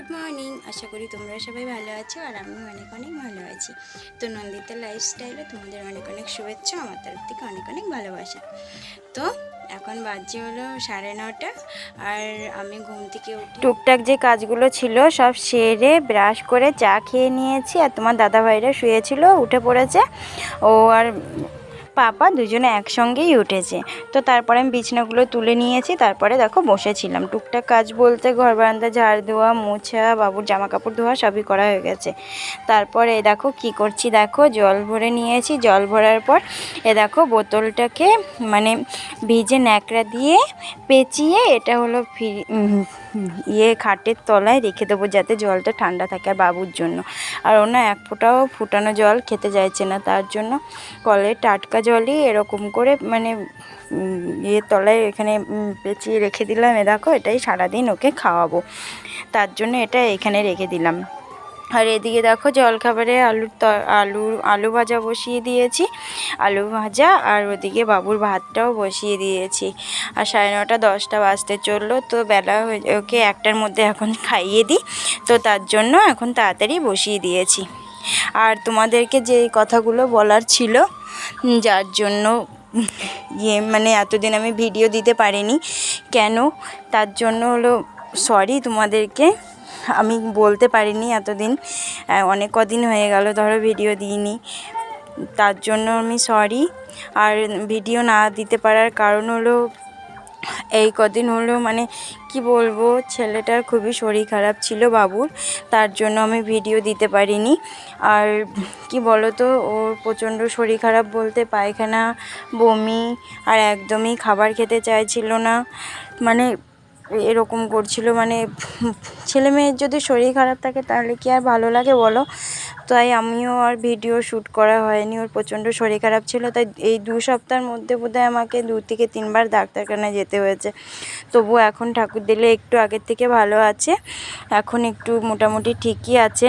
Good morning. আশা করি তোমরা সবাই ভালো আছো আর আমি অনেক অনেক ভালো আছি। তো নন্দিতা লাইফস্টাইলে তোমাদের অনেক অনেক শুভেচ্ছা, আমার তরফ থেকে অনেক অনেক ভালোবাসা। তো এখন বাজছে হলো সাড়ে নটা আর আমি ঘুম থেকে টুকটাক যে কাজগুলো ছিল সব সেরে ব্রাশ করে চা খেয়ে নিয়েছি আর তোমার দাদা ভাইরা শুয়েছিল, উঠে পড়েছে। ও আর পাপা দুজনে একসঙ্গেই উঠেছে। তো তারপরে আমি বিছনাগুলো তুলে নিয়েছি তারপরে দেখো বসেছিলাম। টুকটাক কাজ বলতে ঘর বারান্দা ঝাড় দেওয়া মোছা বাবুর জামা কাপড় ধোয়া সবই করা হয়ে গেছে। তারপরে দেখো কি করছি দেখো জল ভরে নিয়েছি। জল ভরার পর এ দেখো বোতলটাকে মানে ভিজে ন্যাকড়া দিয়ে পেঁচিয়ে এটা হলো ফি উম, ইয়ে খাটের তলায় রেখে দেবো যাতে জলটা ঠান্ডা থাকে আর বাবুর জন্য। আর ও না এক ফোঁটাও ফুটানো জল খেতে চাইছে না, তার জন্য কলের টাটকা জলই এরকম করে মানে ইয়ে তলায় এখানে পেঁচিয়ে রেখে দিলাম। এ দেখো এটাই সারাদিন ওকে খাওয়াবো। তার জন্য এটা এখানে রেখে দিলাম। আর এদিকে দেখো জলখাবারে আলুর ত, আলু আলু ভাজা বসিয়ে দিয়েছি। আলু ভাজা আর ওদিকে বাবুর ভাতটাও বসিয়ে দিয়েছি। আর সাড়ে নটা দশটা বাজতে চলল, তো বেলা হয়ে, ওকে একটার মধ্যে এখন খাইয়ে দিই, তো তার জন্য এখন তাড়াতাড়ি বসিয়ে দিয়েছি। আর তোমাদেরকে যে কথাগুলো বলার ছিল যার জন্য ইয়ে মানে এতদিন আমি ভিডিও দিতে পারিনি, কেন? তার জন্য হলো সরি তোমাদেরকে। আমি বলতে পারিনি এতদিন। অনেক কদিন হয়ে গেল, ধরো ভিডিও দিইনি। তার জন্য আমি সরি আর ভিডিও না দিতে পারার কারণ হলো, এই কদিন হলো মানে কি বলব, ছেলেটার খুবই শরীর খারাপ ছিল বাবুর, তার জন্য আমি ভিডিও দিতে পারিনি। আর কি বলো তো ওর প্রচণ্ড শরীর খারাপ বলতে পায়খানা, বমি, আর একদমই খাবার খেতে চাইছিল না। মানে এরকম করছিল মানে ছেলে মেয়ের যদি শরীর খারাপ থাকে তাহলে কি আর ভালো লাগে বলো? তাই আমিও আর ভিডিও শ্যুট করা হয়নি, ওর প্রচণ্ড শরীর খারাপ ছিল, তাই এই দু সপ্তাহের মধ্যে বোধহয় আমাকে দু থেকে তিনবার ডাক্তারখানায় যেতে হয়েছে। তবু এখন ঠাকুর দিলে একটু আগের থেকে ভালো আছে, এখন একটু মোটামুটি ঠিকই আছে।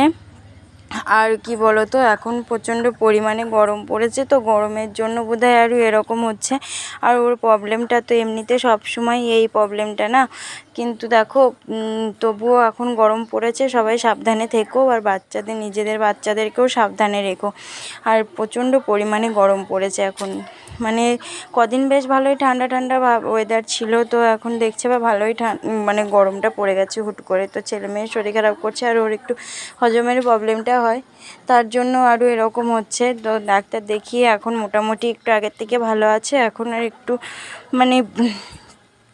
আর কি বলো তো এখন প্রচণ্ড পরিমাণে গরম পড়েছে তো গরমের জন্য বোধ হয় আরও এরকম হচ্ছে। আর ওর প্রবলেমটা তো এমনিতে সব সময় এই প্রবলেমটা না। কিন্তু দেখো তবুও এখন গরম পড়েছে, সবাই সাবধানে থেকো আর বাচ্চাদের, নিজেদের বাচ্চাদেরকেও সাবধানে রেখো। আর প্রচণ্ড পরিমাণে গরম পড়েছে এখন। মানে কদিন বেশ ভালোই ঠান্ডা ঠান্ডা ওয়েদার ছিল, তো এখন দেখছে বা ভালোই মানে গরমটা পড়ে গেছে হুট করে। তো ছেলে মেয়ের শরীর খারাপ করছে আর ওর একটু হজমের প্রবলেমটা হয়। তার জন্য আরও এরকম হচ্ছে। তো ডাক্তার দেখিয়ে এখন মোটামুটি একটু আগের থেকে ভালো আছে। এখন আর একটু মানে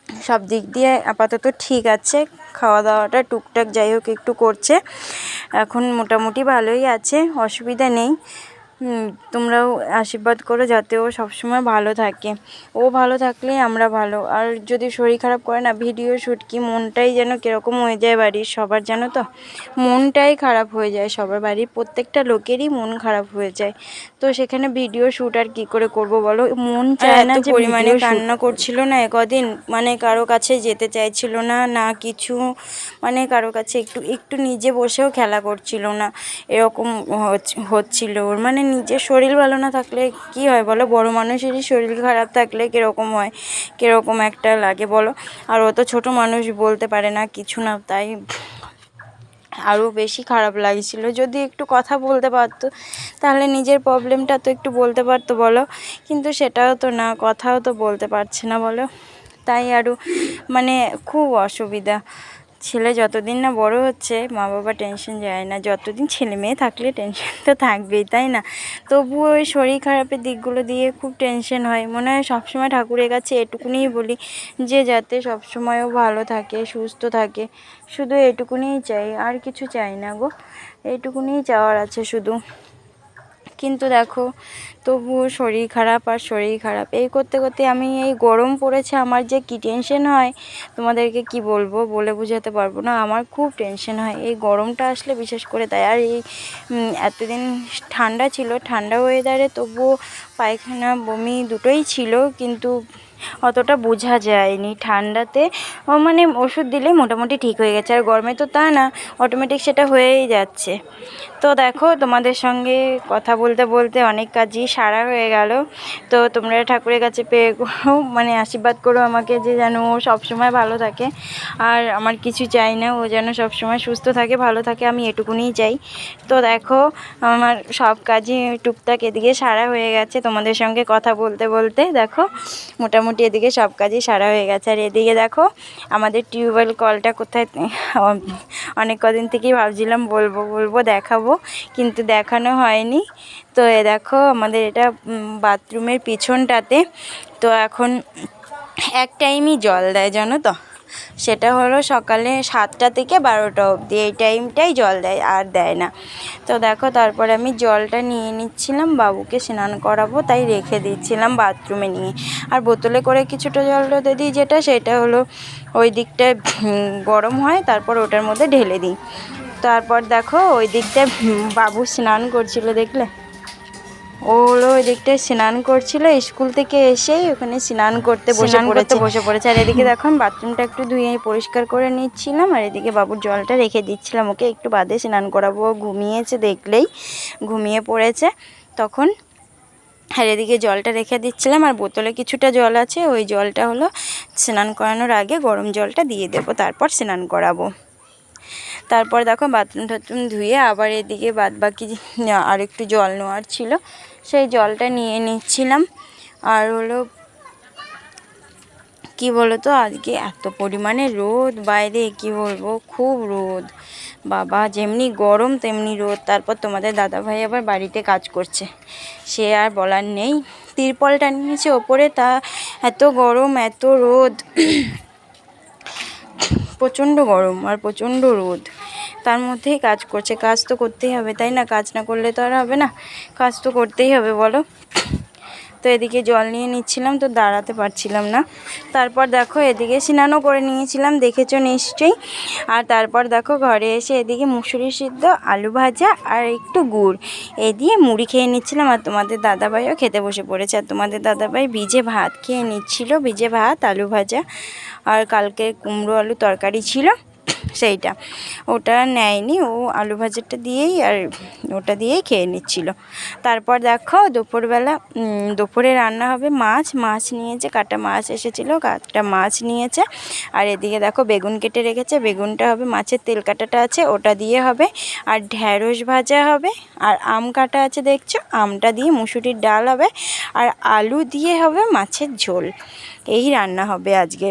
সব দিক দিয়ে আপাতত ঠিক আছে। খাওয়া দাওয়াটা টুকটাক যাই হোক একটু করছে। এখন মোটামুটি ভালোই আছে, অসুবিধা নেই। তোমরাও আশীর্বাদ করো যাতে ও সবসময় ভালো থাকে। ও ভালো থাকলেই আমরা ভালো। আর যদি শরীর খারাপ করে না ভিডিও শ্যুট কি মনটাই যেন কীরকম হয়ে যায় বাড়ির সবার জানো তো? মনটাই খারাপ হয়ে যায় সবার বাড়ির। প্রত্যেকটা লোকেরই মন খারাপ হয়ে যায়। তো সেখানে ভিডিও শ্যুট আর কি করে করব বলো? মন চায় না যে পরিমাণে কান্না করছিল না কদিন? মানে কারও কাছে যেতে চাইছিল না না কিছু। মানে কারও কাছে একটু একটু নিজে বসেও খেলা করছিল না। এরকম হচ্ছ- হচ্ছিল ওর। মানে নিজের শরীর ভালো না থাকলে কি হয় বলো? বড় মানুষেরই শরীর খারাপ থাকলে কীরকম হয়? কীরকম একটা লাগে বলো? আর ও তো ছোটো মানুষ বলতে পারে না কিছু না, তাই আরও বেশি খারাপ লাগছিল। যদি একটু কথা বলতে পারতো, তাহলে নিজের প্রবলেমটা তো একটু বলতে পারতো বলো? কিন্তু সেটাও তো না, কথাও তো বলতে পারছে না বলো? তাই আরও মানে খুব অসুবিধা। ছেলে যতদিন না বড় হচ্ছে মা বাবা টেনশন যায় না। যতদিন ছেলে মেয়ে থাকলে টেনশন তো থাকবেই, তাই না? তবুও ওই শরীর খারাপের দিকগুলো দিয়ে খুব টেনশন হয়। মনে হয় সবসময় ঠাকুরের কাছে এটুকুনিই বলি যে, যাতে সবসময়ও ভালো থাকে, সুস্থ থাকে। শুধু এটুকুনিই চাই, আর কিছু চাই না গো। এইটুকুনিই চাওয়ার আছে শুধু। কিন্তু দেখো, তবুও শরীর খারাপ আর শরীর খারাপ। এই করতে করতে আমি এই গরম পড়েছে, আমার যে কী টেনশন হয়, তোমাদেরকে কি বলব? বলে বোঝাতে পারব না, আমার খুব টেনশন হয়। এই গরমটা আসলে বিশেষ করে তাই। আর এই এতদিন ঠান্ডা ছিল, ঠান্ডা ওয়েদারে তবুও পায়খানা বমি দুটোই ছিল, কিন্তু অতটা বোঝা যায়নি। ঠান্ডাতে মানে ওষুধ দিলে মোটামুটি ঠিক হয়ে গেছে। আর গরমে তো তা না অটোমেটিক সেটা হয়েই যাচ্ছে। তো দেখো, তোমাদের সঙ্গে কথা বলতে বলতে অনেক কাজই সারা হয়ে গেল। তো তোমরা ঠাকুরের কাছে পেয়ে মানে আশীর্বাদ করো আমাকে যে যেন ও সবসময় ভালো থাকে। আর আমার কিছু চাই না, ও যেন সবসময় সুস্থ থাকে, ভালো থাকে, আমি এটুকুনিই চাই। তো দেখো, আমার সব কাজই টুকটাক এদিকে সারা হয়ে গেছে। তোমাদের সঙ্গে কথা বলতে বলতে, দেখো, মোটামুটি এদিকে সব কাজই সারা হয়ে গেছে। আর এদিকে দেখো, আমাদের টিউবওয়েল কলটা কোথায় অনেক কদিন থেকেই ভাবছিলাম বলব বলব দেখাবো, কিন্তু দেখানো হয়নি। তো এ দেখো, আমাদের এটা বাথরুমের পিছনটাতে, তো এখন এক টাইমই জল দেয়, জানো তো? সেটা হলো সকালে সাতটা থেকে বারোটা অবধি। এই টাইমটাই জল দেয়, আর দেয় না। তো দেখো, তারপরে আমি জলটা নিয়ে নিচ্ছিলাম, বাবুকে স্নান করাবো, তাই রেখে দিচ্ছিলাম বাথরুমে নিয়ে। আর বোতলে করে কিছুটা জল রোদে দিই, যেটা সেটা হলো ওই দিকটা গরম হয়, তারপর ওটার মধ্যে ঢেলে দিই। তারপর দেখো, ওই দিকটায় বাবু স্নান করছিল, দেখলে? ও হলো ওই দিকটায় স্নান করছিল স্কুল থেকে এসেই ওখানে স্নান করতে বসে পড়েছে। বসে পড়েছে। আর এদিকে দেখো আমি বাথরুমটা একটু ধুয়ে পরিষ্কার করে নিচ্ছিলাম আর এদিকে বাবুর জলটা রেখে দিচ্ছিলাম ওকে। একটু বাদে স্নান করাবো ঘুমিয়েছে দেখলেই ঘুমিয়ে পড়েছে তখন। আর এদিকে জলটা রেখে দিচ্ছিলাম আর বোতলে কিছুটা জল আছে ওই জলটা হলো স্নান করানোর আগে গরম জলটা দিয়ে দেবো তারপর স্নান করাবো। তারপর দেখো বাথরুম টাথরুম ধুয়ে আবার এদিকে বাদ বাকি আর একটু জল নেওয়ার ছিল। সেই জলটা নিয়ে নিচ্ছিলাম। আর হলো, কি বলো তো আজকে এত পরিমাণে রোদ, বাইরে কি বলব, খুব রোদ। বাবা, যেমনি গরম, তেমনি রোদ। তারপর তোমাদের দাদাভাই আবার বাড়িতে কাজ করছে। সে আর বলার নেই। তিরপলটা নিয়েছে ওপরে, তা এত গরম, এত রোদ। প্রচণ্ড গরম, আর প্রচণ্ড রোদ। তার মধ্যেই কাজ করছে। কাজ তো করতেই হবে, তাই না? কাজ না করলে তো আর হবে না। কাজ তো করতেই হবে, বলো। তো এদিকে জল নিয়ে নিচ্ছিলাম, তো দাঁড়াতে পারছিলাম না। তারপর দেখো এদিকে স্নানও করে নিয়েছিলাম, দেখেছ নিশ্চয়ই। আর তারপর দেখো ঘরে এসে এদিকে মুসুরি সিদ্ধ, আলু ভাজা আর একটু গুড়। এ দিয়ে মুড়ি খেয়ে নিচ্ছিলাম, আর তোমাদের দাদাভাইও খেতে বসে পড়েছে। আর তোমাদের দাদাভাই ভিজে ভাত খেয়ে নিচ্ছিল, ভিজে ভাত, আলু ভাজা। আর কালকে কুমড়ো আলু তরকারি ছিল। সেইটা। ওটা নেয়নি, ও আলু ভাজাটা দিয়েই আর ওটা দিয়েই খেয়ে নিচ্ছিল। তারপর দেখো দুপুরবেলা দুপুরে রান্না হবে মাছ। মাছ নিয়েছে, কাটা মাছ এসেছিল, কাটা মাছ নিয়েছে। আর এদিকে দেখো বেগুন কেটে রেখেছে, বেগুনটা হবে, মাছের তেল কাটাটা আছে, ওটা দিয়ে হবে। আর ঢ্যাঁড়স ভাজা হবে, আর আম কাটা আছে দেখছ, আমটা দিয়ে মুসুরির ডাল হবে। আর আলু দিয়ে হবে মাছের ঝোল। এই রান্না হবে আজকে।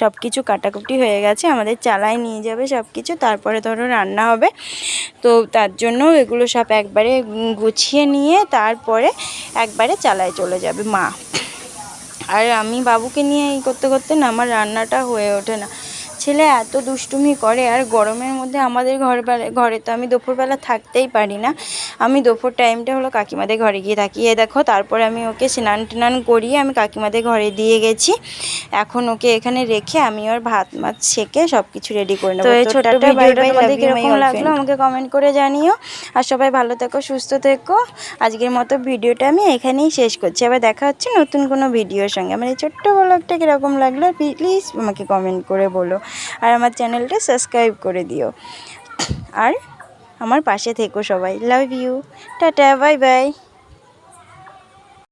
সব কিছু কাটাকুটি হয়ে গেছে, আমাদের চালায় নিয়ে যাবে সব কিছু তারপরে ধরো রান্না হবে। তো তার জন্য এগুলো সব একবারে গুছিয়ে নিয়ে তারপরে একবারে চালায় চলে যাবে মা। আর আমি বাবুকে নিয়ে এই করতে করতে না, আমার রান্নাটা হয়ে ওঠে না। ছেলে এত দুষ্টুমি করে আর গরমের মধ্যে আমাদের ঘর ঘরে তো আমি দুপুরবেলা থাকতেই পারি না। আমি দুপুর টাইমটা হলো কাকিমাদের ঘরে গিয়ে থাকি। এ দেখো তারপরে আমি ওকে স্নান টান করিয়ে আমি কাকিমাদের ঘরে দিয়ে গেছি। এখন ওকে এখানে রেখে আমি ওর ভাত মাছ ছেঁকে সব কিছু রেডি করে নেব। ছোট্ট তোমাদের কীরকম লাগল আমাকে কমেন্ট করে জানিও। আর সবাই ভালো থেকো সুস্থ থেকো। আজকের মতো ভিডিওটা আমি এখানেই শেষ করছি। আবার দেখা হচ্ছে নতুন কোনো ভিডিওর সঙ্গে। আমার এই ছোট্ট ব্লগটা কীরকম লাগল প্লিজ আমাকে কমেন্ট করে বলো। আর আমার চ্যানেলটা সাবস্ক্রাইব করে দিও। আর আমার পাশে থেকো সবাই। Love you. Tata, bye bye.